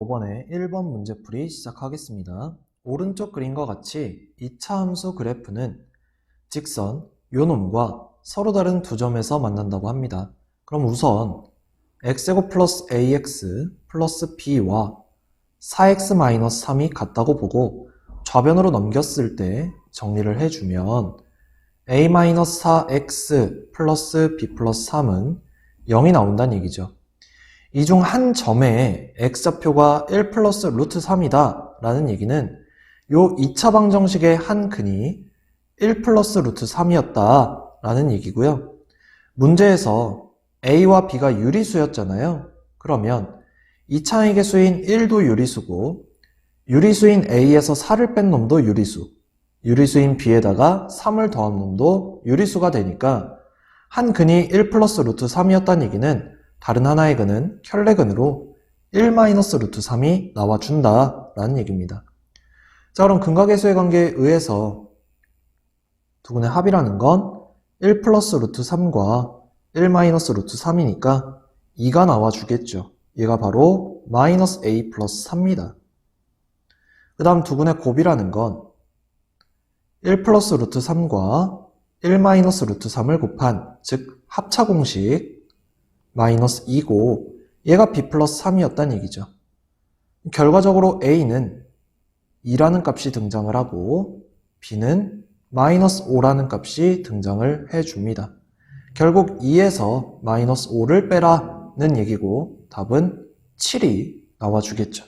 이번에 1번 문제풀이 시작하겠습니다. 오른쪽 그림과 같이 2차 함수 그래프는 직선 요놈과 서로 다른 두 점에서 만난다고 합니다. 그럼 우선 x제곱 플러스 ax 플러스 b와 4x 마이너스 3이 같다고 보고 좌변으로 넘겼을 때 정리를 해주면 a 마이너스 4x 플러스 b 플러스 3은 0이 나온다는 얘기죠. 이 중 한 점에 x좌표가 1 플러스 루트 3이다 라는 얘기는 요 2차 방정식의 한 근이 1 플러스 루트 3이었다 라는 얘기고요. 문제에서 a와 b가 유리수였잖아요. 그러면 2차의 개수인 1도 유리수고 유리수인 a에서 4를 뺀 놈도 유리수 유리수인 b에다가 3을 더한 놈도 유리수가 되니까 한 근이 1 플러스 루트 3이었다는 얘기는 다른 하나의 근은 켤레근으로 1 마이너스 루트 3이 나와준다 라는 얘기입니다. 자 그럼 근각계수의 관계에 의해서 두 근의 합이라는 건 1 플러스 루트 3과 1 마이너스 루트 3이니까 2가 나와주겠죠. 얘가 바로 마이너스 a 플러스 3입니다. 그 다음 두 근의 곱이라는 건 1 플러스 루트 3과 1 마이너스 루트 3을 곱한 즉 합차 공식 마이너스 2고 얘가 b 플러스 3이었다는 얘기죠. 결과적으로 a는 2라는 값이 등장을 하고 b는 마이너스 5라는 값이 등장을 해줍니다. 결국 2에서 마이너스 5를 빼라는 얘기고 답은 7이 나와주겠죠.